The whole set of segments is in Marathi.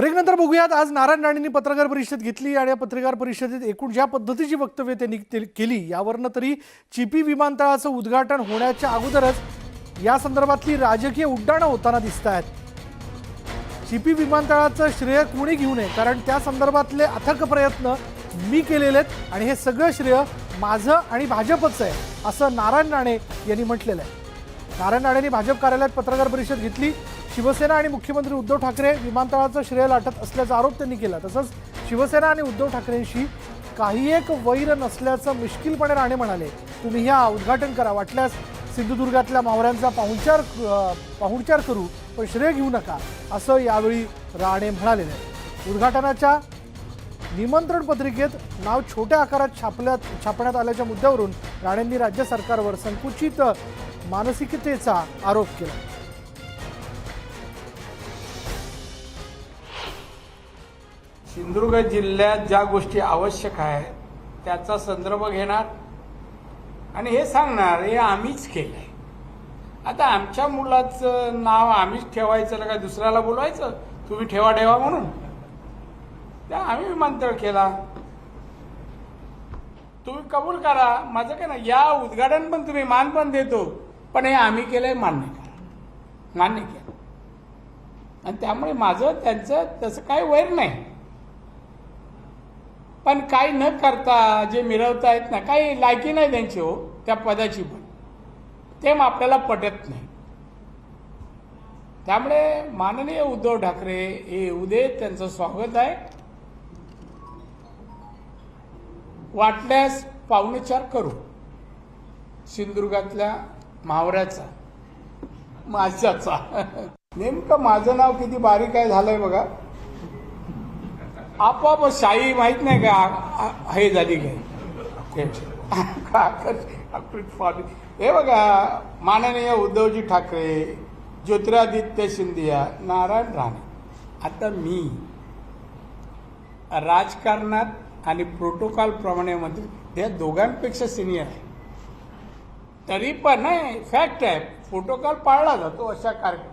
ब्रेकनंतर बघूयात. आज नारायण राणेंनी पत्रकार परिषद घेतली आणि या पत्रकार परिषदेत एकूण ज्या पद्धतीची वक्तव्य त्यांनी केली यावरनं तरी चिपी विमानतळाचं उद्घाटन होण्याच्या अगोदरच या संदर्भातली राजकीय उड्डाणं होताना दिसत आहेत चिपी विमानतळाचं श्रेय कोणी घेऊ नये? कारण त्या संदर्भातले अथक प्रयत्न मी केलेले आहेत आणि हे सगळं श्रेय माझं आणि भाजपचं आहे असं नारायण राणे यांनी म्हटलेलं आहे. नारायण राणेंनी भाजप कार्यालयात पत्रकार परिषद घेतली. शिवसेना आणि मुख्यमंत्री उद्धव ठाकरे विमानतळाचं श्रेय लाटत असल्याचा आरोप त्यांनी केला. तसंच शिवसेना आणि उद्धव ठाकरेंशी काही एक वैर नसल्याचं मिश्किलपणे राणे म्हणाले. तुम्ही ह्या उद्घाटन करा. वाटल्यास सिंधुदुर्गातल्या मावऱ्यांचा पाहुणचार पाहुणचार करू पण श्रेय घेऊ नका असं यावेळी राणे म्हणाले. उद्घाटनाच्या निमंत्रण पत्रिकेत नाव छोट्या आकारात छापल्यात छापण्यात आल्याच्या मुद्द्यावरून राणेंनी राज्य सरकारवर संकुचित मानसिकतेचा आरोप केला. सिंधुदुर्ग जिल्ह्यात ज्या गोष्टी आवश्यक आहेत त्याचा संदर्भ घेणार आणि हे सांगणार हे आम्हीच केलंय. आता आमच्या मुलाचं नाव आम्हीच ठेवायचं ना काय दुसऱ्याला बोलवायचं तुम्ही ठेवा ठेवा म्हणून. त्या आम्ही विमानतळ केला. तुम्ही कबूल करा माझं काय ना या उद्घाटन पण तुम्ही मान पण देतो. पण हे आम्ही केलंय मान्य करा. मान्य केलं आणि त्यामुळे माझं त्यांचं तसं काही वैर नाही. पण काही न करता जे मिळवतायत ना काही लायकी नाही त्यांची हो त्या पदाची पण. ते मग आपल्याला पटत नाही. त्यामुळे माननीय उद्धव ठाकरे हे येऊ दे त्यांचं स्वागत आहे. वाटल्यास पाहुणेचार करू. सिंधुदुर्गातल्या म्हावऱ्याचा माझ्याचा. नेमकं माझं नाव किती बारीक आहे झालंय बघा. आपोआप शाही माहीत नाही का? हे झाली काय? हे बघा माननीय उद्धवजी ठाकरे ज्योतिरादित्य सिंधिया नारायण राणे. आता मी राजकारणात आणि प्रोटोकॉल प्रमाणे मध्ये या दोघांपेक्षा सिनियर आहे. तरी पण नाही फॅक्ट आहे. प्रोटोकॉल पाळला जातो अशा कार्यक्रम.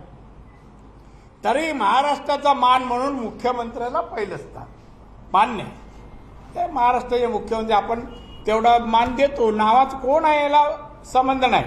तरी महाराष्ट्राचा मान म्हणून मुख्यमंत्र्याला पहिलं स्थान. मान्य आहे. ते महाराष्ट्राचे मुख्यमंत्री आपण तेवढा मान देतो. नावाच कोण आहे याला संबंध नाही.